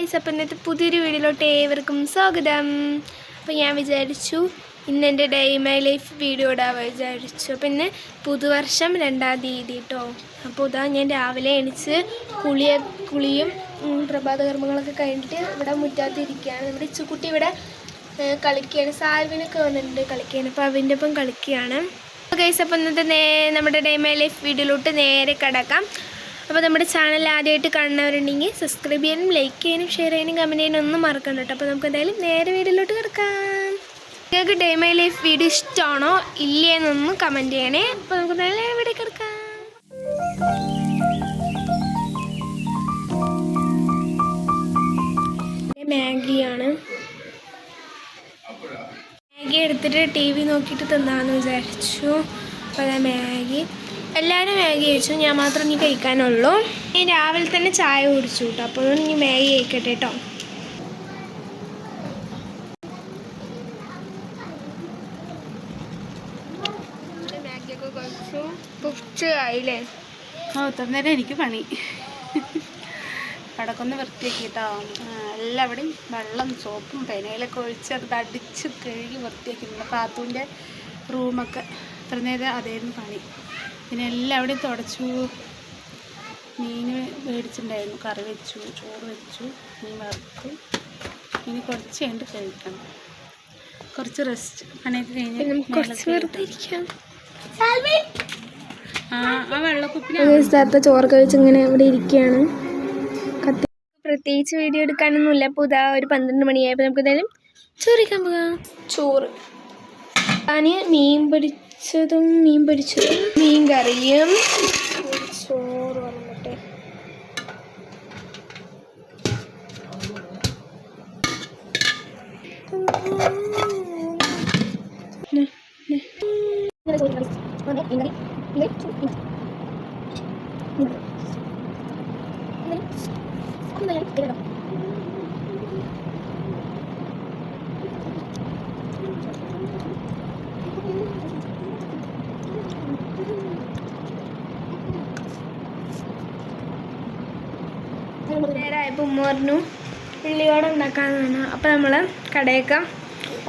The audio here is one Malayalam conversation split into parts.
ഗൈസ് അപ്പം ഇന്നത്തെ പുതിയൊരു വീഡിയോയിലോട്ട് ഏവർക്കും സ്വാഗതം. അപ്പോൾ ഞാൻ വിചാരിച്ചു ഇന്ന് എന്റെ ഡേ മൈ ലൈഫ് വീഡിയോ ഇടാൻ വിചാരിച്ചു. അപ്പം ഇന്ന് പുതുവർഷം രണ്ടാം തീയതി കേട്ടോ അപ്പോൾ ഇതാ ഞാൻ രാവിലെ എണിച്ച് കുളിയ കുളിയും പ്രഭാതകർമ്മങ്ങളൊക്കെ കഴിഞ്ഞിട്ട് ഇവിടെ മുറ്റാത്തിരിക്കുകയാണ് നമ്മുടെ ഇച്ചുക്കുട്ടി ഇവിടെ കളിക്കുകയാണ്. സാൽവിനൊക്കെ വന്നിട്ടുണ്ട് കളിക്കുകയാണ് അപ്പോൾ അവന്റെ ഒപ്പം കളിക്കുകയാണ്. ഗൈസ് അപ്പം ഇന്നത്തെ നേ നമ്മുടെ ഡേ മൈ ലൈഫ് വീഡിയോയിലോട്ട് നേരെ കിടക്കാം. അപ്പോൾ നമ്മുടെ ചാനൽ ആദ്യമായിട്ട് കാണുന്നവരുണ്ടെങ്കിൽ സബ്സ്ക്രൈബ് ചെയ്യാനും ലൈക്ക് ചെയ്യാനും ഷെയർ ചെയ്യാനും കമന്റ് ചെയ്യാനും ഒന്നും മറക്കണ്ട കേട്ടോ. അപ്പോൾ നമുക്ക് എന്തായാലും നേരെ വീഡിയോയിലോട്ട് കിടക്കാം. നിങ്ങൾക്ക് ഡേ മൈ ലൈഫ് വീഡിയോ ഇഷ്ടമാണോ? ഇല്ലേ എന്നൊന്നും കമന്റ് ചെയ്യണേ. അപ്പോൾ നമുക്ക് നേരെ വീഡിയോ കിടക്കാം. മാഗിയാണ്. മാഗി എടുത്തിട്ട് ടി വി നോക്കിയിട്ട് തിന്നാന്ന് വിചാരിച്ചു. അപ്പോൾ മാഗി. എല്ലാവരും മാഗി കഴിച്ചു. ഞാൻ മാത്രം ഇനി കഴിക്കാനുള്ളൂ. ഞാൻ രാവിലെ തന്നെ ചായ കുടിച്ചു കേട്ടോ. അപ്പോൾ ഇനി മാഗി കഴിക്കട്ടെ കേട്ടോ. മാഗിയൊക്കെ കഴിച്ചു ആ തന്നേരം എനിക്ക് പണി. കടക്കൊന്ന് വൃത്തിയാക്കിട്ടോ എല്ലാവിടെയും വെള്ളം സോപ്പും പെനയിലൊക്കെ ഒഴിച്ച് അത് അടിച്ച് കഴുകി വൃത്തിയാക്കി. പാത്തുവിന്റെ റൂമൊക്കെ. ഇത്ര നേരം അതായിരുന്നു പണി. പിന്നെ എല്ലാവിടെയും തുടച്ചു. മീൻ മേടിച്ചിട്ടുണ്ടായിരുന്നു. കറി വെച്ചു ചോറ് വെച്ചു മീൻ വറുത്തു. ഇനി കുറച്ച് കഴിഞ്ഞിട്ട് കഴിക്കണം. കുറച്ച് റെസ്റ്റ് പണിയൊക്കെ കഴിഞ്ഞിട്ട് കഴിഞ്ഞ് ആ സ്ഥലത്ത് ചോറ് കഴിച്ച് ഇങ്ങനെ ഇവിടെ ഇരിക്കുകയാണ്. കത്തി പ്രത്യേകിച്ച് വീഡിയോ എടുക്കാനൊന്നുമില്ല. അപ്പോൾ ഇതാ ഒരു പന്ത്രണ്ട് മണിയായപ്പോൾ നമുക്ക് എന്തായാലും ചോറിക്കാൻ പോകാം. ചോറ്. ഞാൻ മീൻ പൊരിച്ചതും മീൻ പൊരിച്ചതും മീൻ കറിയും ചോറ് വന്നിട്ടെ നേരമായപ്പോൾ ഉമ്മ പറഞ്ഞു ഉള്ളിയോടെ ഉണ്ടാക്കാമെന്നാണ് അപ്പോൾ നമ്മൾ കടയൊക്കെ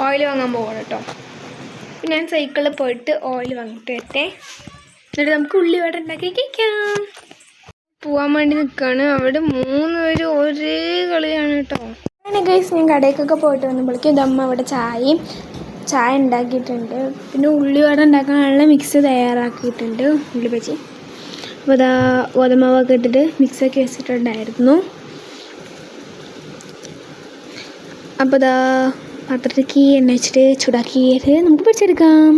ഓയിൽ വാങ്ങാൻ പോകണം കേട്ടോ ഞാൻ സൈക്കിളിൽ പോയിട്ട് ഓയിൽ വാങ്ങിയിട്ട് വരട്ടെ. എന്നിട്ട് നമുക്ക് ഉള്ളിയോടെ ഉണ്ടാക്കി കഴിക്കാം. പോവാൻ വേണ്ടി നിൽക്കുകയാണ് അവിടെ മൂന്ന് പേര് ഒരേ കളിയാണ് കേട്ടോ അങ്ങനെ ഗൈസ് ഞാൻ കടയ്ക്കൊക്കെ പോയിട്ട് വന്നപ്പോഴേക്കും ഇതമ്മ അവിടെ ചായയും ചായ ഉണ്ടാക്കിയിട്ടുണ്ട്. പിന്നെ ഉള്ളിവട ഉണ്ടാക്കാനുള്ള മിക്സ് തയ്യാറാക്കിയിട്ടുണ്ട്. ഉള്ളിപ്പച്ചി. അപ്പോൾ ഗോതമാവൊക്കെ ഇട്ടിട്ട് മിക്സൊക്കെ വെച്ചിട്ടുണ്ടായിരുന്നു. അപ്പോൾ ഇതാ പാത്രത്തിലേക്ക് എണ്ണ വെച്ചിട്ട് ചൂടാക്കിയത് നമുക്ക് പിടിച്ചെടുക്കാം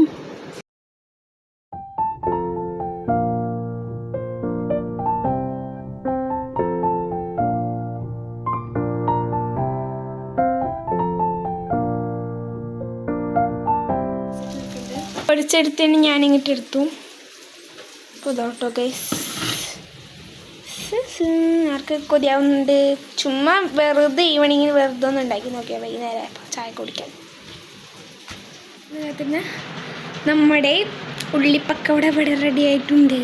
പൊടിച്ചെടുത്തിന് ഞാൻ ഇങ്ങോട്ട് പുതോട്ടോ ഗൈസ് ആർക്ക് കൊതിയാവുന്നുണ്ട്. ചുമ്മാ വെറുതെ ഈവനിങ്ങിന് വെറുതെ ഒന്ന് ഉണ്ടാക്കി നോക്കിയാൽ വൈകുന്നേരം ചായ കുടിക്കാൻ. പിന്നെ നമ്മുടെ ഉള്ളിപ്പക്കവിടെ ഇവിടെ റെഡി ആയിട്ടുണ്ട്.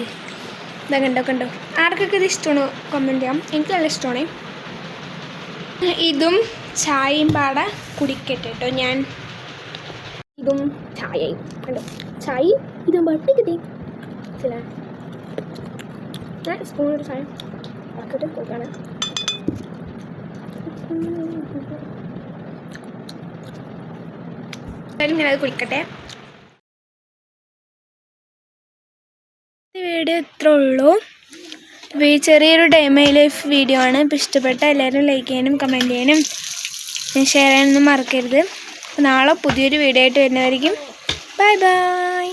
ഇതാ കണ്ടോ കണ്ടോ? ആർക്കൊക്കെ ഇത് ഇഷ്ടമാണോ? കമന്റ് ചെയ്യാം. എനിക്ക് നല്ല ഇഷ്ടമാണ്. ഇതും ചായയും പാടെ കുടിക്കട്ടെ കേട്ടോ ഞാൻ. ഇതും ചായയും. കണ്ടോ? ചായയും ഇതും പാട്ട് കിട്ടി ചില ഞാൻ സ്പൂൺ ഒരു ചായ ആക്കട്ടെ കൊടുക്കാണ്. എന്തായാലും ഞാനത് കുടിക്കട്ടെ. വീഡിയോ ഇത്ര ഉള്ളൂ. ഈ ചെറിയൊരു ഡൈമൈ ലൈഫ് വീഡിയോ ആണ്. ഇപ്പോൾ ഇഷ്ടപ്പെട്ട എല്ലാവരും ലൈക്ക് ചെയ്യാനും കമന്റ് ചെയ്യാനും ഷെയർ ചെയ്യാനൊന്നും മറക്കരുത്. നാളെ പുതിയൊരു വീഡിയോ ആയിട്ട് വരുന്നതായിരിക്കും ബൈ ബൈ